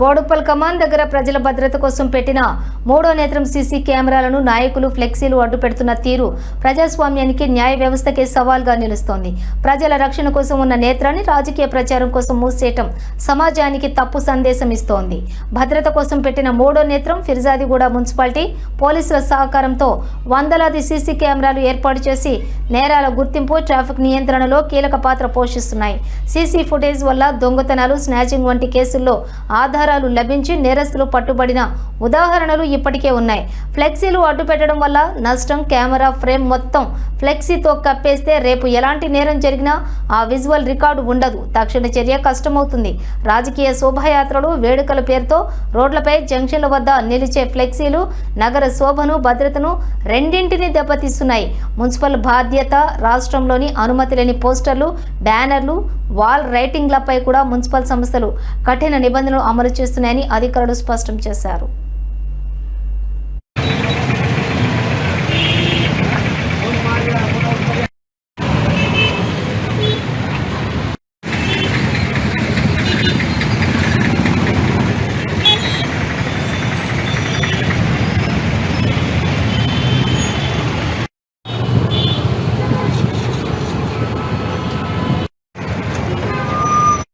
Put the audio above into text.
బోడుప్పల్ కమాన్ దగ్గర ప్రజల భద్రత కోసం పెట్టిన మూడో నేత్రం సీసీ కెమెరాలను నాయకులు ఫ్లెక్సీలు అడ్డు పెడుతున్న తీరు ప్రజాస్వామ్యానికి న్యాయ వ్యవస్థకే సవాల్గా నిలుస్తోంది. ప్రజల రక్షణ కోసం ఉన్న నేత్రాన్ని రాజకీయ ప్రచారం కోసం మూసేయటం సమాజానికి తప్పు సందేశం ఇస్తోంది. భద్రత కోసం పెట్టిన మూడో నేత్రం ఫిర్జాదిగూడ మున్సిపాలిటీ పోలీసుల సహకారంతో వందలాది సీసీ కెమెరాలు ఏర్పాటు చేసి నేరాల గుర్తింపు ట్రాఫిక్ నియంత్రణలో కీలక పాత్ర పోషిస్తున్నాయి. సీసీ ఫుటేజ్ వల్ల దొంగతనాలు స్నాచింగ్ వంటి కేసుల్లో ఆధారాలు లభించి నేరస్తులు పట్టుబడిన ఉదాహరణలు ఇప్పటికే ఉన్నాయి. ఫ్లెక్సీలు అడ్డు పెట్టడం వల్ల నష్టం కెమెరా ఫ్రేమ్ మొత్తం ఫ్లెక్సీతో కప్పేస్తే రేపు ఎలాంటి నేరం జరిగినా ఆ విజువల్ రికార్డు ఉండదు. తక్షణ చర్య కష్టమవుతుంది. రాజకీయ శోభాయాత్రలు వేడుకల పేరుతో రోడ్లపై జంక్షన్ల వద్ద నిలిచే ఫ్లెక్సీలు నగర శోభను భద్రతను రెండింటినీ దెబ్బతీస్తున్నాయి. మున్సిపల్ బాధ్యత రాష్ట్రంలోని అనుమతి లేని పోస్టర్లు బ్యానర్లు వాల్ రైటింగ్లపై కూడా మున్సిపల్ సంస్థలు కఠిన నిబంధనలు అమలు చేస్తున్నాయని అధికారులు స్పష్టం చేశారు.